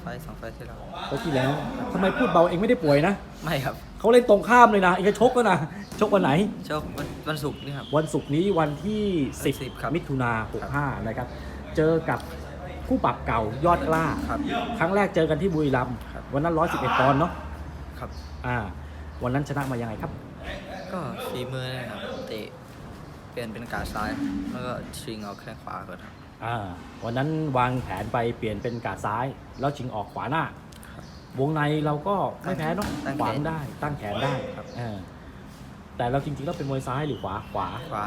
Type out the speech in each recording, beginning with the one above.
ไฟล์สองไฟล์ที่เราไฟล์ที่แล้วทำไมพูดเบาเองไม่ได้ป่วยนะไม่ครับเขาเล่นตรงข้ามเลยนะเองจะชกก็นะชกวันไหนชกวันวันศุกร์นี่ครับ วันศุกร์นี้วันที่วัน10 10 ครับมิถุนา65นะครับ เจอกับคู่ปรับเก่ายอดกล้า ครับ ครั้งแรกเจอกันที่บุรีรัมย์ครับ วันนั้น 111ปอนด์เนาะครับ อ่า วันนั้นชนะมายังไงครับ ก็ฝีมือเลยครับเตะเปลี่ยนเป็นการดซ้าย แล้วก็ชิงเอาแข้งขวาก่อนครับ อ่าวันนั้นวางแผนไปเปลี่ยนเป็นกาดซ้าย แล้วชิงออกขวาหน้าครับวงในเราก็ไม่แพ้เนาะตั้งขวางแขนได้ ตั้งแขนได้ครับเออแต่เราจริงๆแล้วเป็นมวยซ้ายหรือขวาขวา ขวา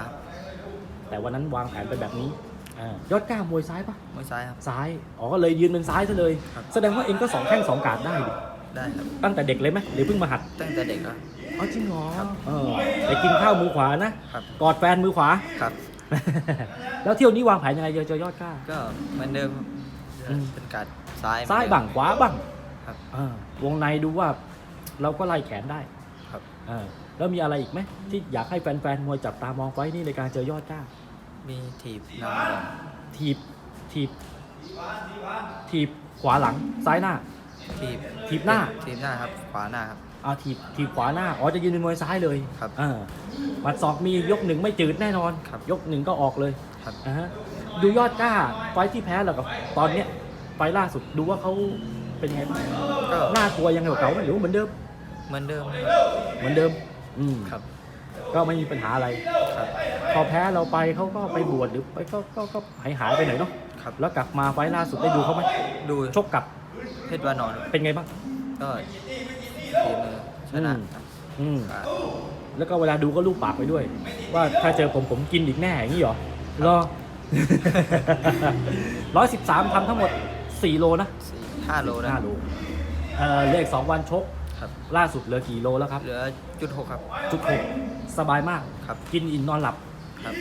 แต่วันนั้นวางแผนไปแบบนี้เออยอดกล้ามวยซ้ายปะมวยซ้ายครับ ซ้ายอ๋อก็เลยยืนเป็นซ้ายซะเลย ครับ แสดงว่าเองก็สองแข้งสองกาดได้ดิได้ครับ ตั้งแต่เด็กเลยไหมหรือเพิ่งมาหัดตั้งแต่เด็กแล้ว อ๋อจริงเหรอครับเออไปกินข้าวมือขวานะครับ กอดแฟนมือขวา ครับ แล้วเที่ยวนี้วางแผนยังไงเจอเจอยอดกล้า ก็เหมือนเดิมครับอืม เป็นการดซ้ายซ้ายเหมือนเดิมบังขวาบังครับ เออวงในดูว่าเราก็ไล่แขนได้ครับ เออแล้วมีอะไรอีกไหมที่อยากให้แฟนๆมวยจับตามองไว้นี่ในการเจอยอดกล้า มีถีบนำก่อนถีบถีบถีบขวาหลังซ้ายหน้า ถีบถีบหน้า ถีบหน้าครับขวาหน้าครับ เอาถีบถีบขวาหน้า อ๋อจะยืนเป็นมวยซ้ายเลยครับเออหมัดศอกมียกหนึ่งไม่จืดแน่นอน ครับยกหนึ่งก็ออกเลยครับอ่าฮะดูยอดกล้าไฟท์ที่แพ้แล้วกับตอนเนี้ยไฟท์ล่าสุดดูว่าเขาเป็นยังไงบ้างก็ น่ากลัวยังไงกว่าเก่าไหมหรือว่าเหมือนเดิม เหมือนเดิมครับเหมือนเดิม อืมครับ ก็ไม่มีปัญหาอะไร ครับ พอแพ้เราไปเขาก็ไปบวชหรือไปก็ก็ก็หายหายไปไหนอยเนาะครับ แล้วกลับมาไฟล์ล่าสุดได้ดูเขาไหมดูชกกับเพชรวานอนเป็นไงบ้าง ก็ ฝีมือชนะอืมครับแล้วก็เวลาดูก็ลูบปากไปด้วย ว่าถ้าเจอผมผมกินอีกแน่อย่างนี้เหรอรอร้อยสิบสามทำทั้งหมดสี่โลนะสี่ห้าโลนะห้าโลเออเลขสองวันชกครับล่าสุดเหลือกี่โลแล้วครับเหลือจุดหกครับ จุดหกสบายมากครับกินอิ่มนอนหลับครับ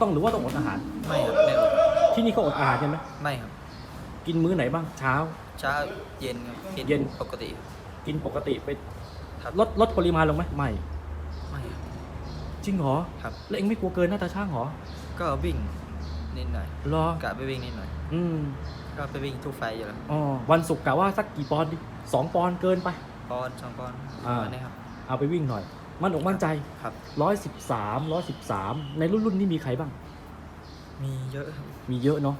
ต้องหรือว่าต้องอดอาหารไม่ครับไม่อดที่นี่เขาอดอาหารใช่ไหมไม่ครับ กินมื้อไหนบ้างเช้า เช้าเย็นครับเย็นปกติ กินปกติไปครับลดลดปริมาณลงไหมไม่ ไม่ครับ จริงเหรอครับ แล้วเองไม่กลัวเกินหน้าตาช่างเหรอก็วิ่งนิดหน่อยรอกะไปวิ่งนิดหน่อย อืมก็ไปวิ่งทุกไฟล์อยู่แล้วอ๋อวันศุกร์กะว่าสักกี่ปอนด์ดิสองปอนด์เกินไป ปอนด์สองปอนด์อ่าประมาณนี้ครับ เอาไปวิ่งหน่อย มั่นอกมั่นใจครับ ร้อยสิบสามร้อยสิบสามในรุ่นรุ่นนี้มีใครบ้าง มีเยอะครับมีเยอะเนาะ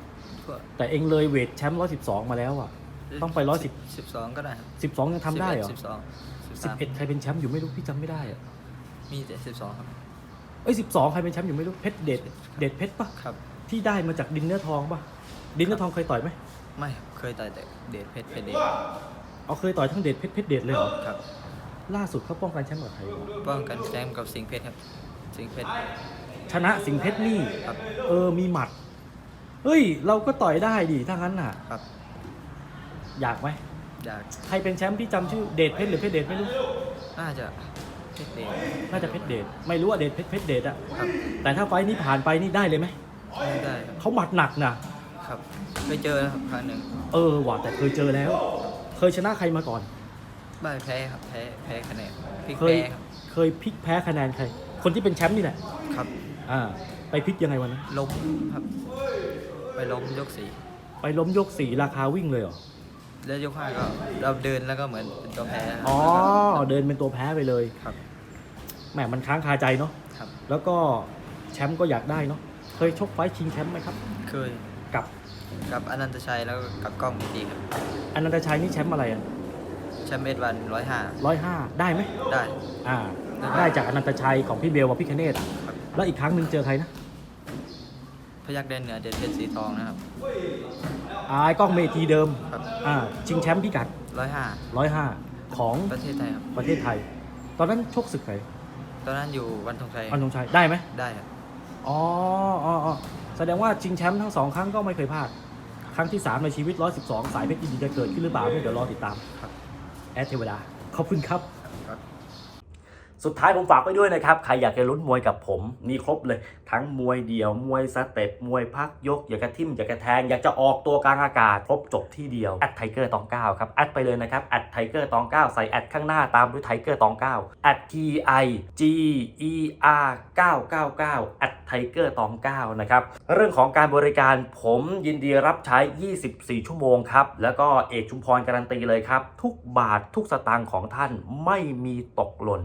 ก็แต่เองเลยเวทแชมป์ร้อยสิบสองมาแล้วอะ ต้องไป110สิบสองก็ได้ครับสิบสองยังทำได้เหรอสิบสองสิบสิบสามเอ็ดใครเป็นแชมป์อยู่ไม่รู้พี่จำไม่ได้อะมีแต่สิบสองครับเอ้ยสิบสองใครเป็นแชมป์อยู่ไม่รู้เพชรเดชเดชเพชรปะครับที่ได้มาจากดินเนื้อทองปะดินเนื้อทองเคยต่อยไหมไม่ครับเคยต่อยแต่เดทเพชรเพชรเดทเอาเคยต่อยทั้งเดชเพชรเพชรเดชเลยเหรอครับ ล่าสุดเขาป้องกันแชมป์กับใครวะป้องกันแชมป์กับสิงห์เพชรครับ สิงห์เพชรชนะสิงห์เพชรนี่ครับเออมีหมัดเฮ้ย เราก็ต่อยได้ดิถ้างั้นน่ะครับ อยากไหมอยากใครเป็นแชมป์ที่จำชื่อเดชเพชรหรือเพชรเดชไม่รู้ น่าจะเพชรเดทน่าจะเพชรเดชไม่รู้ว่าเดชเพชรเพชรเดชอะครับแต่ถ้าไฟท์นี้ผ่านไปนี่ได้เลยไหมไม่ได้ครับเขาหมัดหนักนะครับไปเจอนะครับครั้งหนึ่งเออว่ะแต่เคยเจอแล้ว เคยชนะใครมาก่อน บ้ายแพ้ครับแพ้แพ้คะแนนพลิกเคยแพ้ครับเคยพลิกแพ้คะแนนใคร คนที่เป็นแชมป์นี่แหละครับอ่าไปพลิกยังไงวันนั้นล้มครับ ไปล้มยกสี่ไปล้มยกสี่ราคาวิ่งเลยเหรอ แล้วยกห้าก็เราเดินแล้วก็เหมือนเป็นตัวแพ้ครับอ๋อเดินเป็นตัวแพ้ไปเลยครับแหมมันค้างคาใจเนาะครับ แล้วก็แชมป์ก็อยากได้เนาะเคยชกไฟท์ชิงแชมป์ไหมครับ เคยกับกับอนันตชัยแล้วก็กับกล้องพีทีครับอนันตชัยนี่แชมป์อะไรอะแชมป์เอ็ดวันร้อยห้าร้อยห้าได้ไหมได้อ่าได้จากอนันตชัยของพี่เบลกับพี่คเนตครับแล้วอีกครั้งหนึ่งเจอใครนะพ ยักแดนเหนือเด็ดเพชรสีทองนะครับอ่าไอ้กล้องเมทีเดิมครับ อ่าชิงแชมป์พิกัด ร้อยห้าร้อยห้าของประเทศไทยครับ ประเทศไทย ตอนนั้นชกศึกไหนตอนนั้นอยู่วันธงชัยอันธงชัยได้ไหมได้ครับ อ๋ออ๋ออ๋อแสดงว่าชิงแชมป์ทั้งสองครั้งก็ไม่เคยพลาด ครั้งที่ 3 ในชีวิต 112 สายเพชรยินดีจะเกิดขึ้นหรือเปล่าเนี่ยเดี๋ยวรอติดตามครับ แอดเทวดาขอบคุณครับ ครับ สุดท้ายผมฝากไว้ด้วยนะครับ ใครอยากจะลุ้นมวยกับผมมีครบเลย ทั้งมวยเดี่ยว มวยสเต็ป มวยพักยก อยากจะทิ่มอยากจะแทง อยากจะออกตัวกลางอากาศ ครบจบที่เดียวแอดไทเกอร์ตองเก้าครับ แอดไปเลยนะครับแอดไทเกอร์ตองเก้าใส่แอดข้างหน้าตามด้วยไทเกอร์ตองเก้าแอด T I G E R 999แอดไทเกอร์ตองเก้านะครับเรื่องของการบริการผมยินดีรับใช้ 24 ชั่วโมงครับ แล้วก็เอกชุมพรการันตีเลยครับ ทุกบาททุกสตางค์ของท่านไม่มีตกหล่น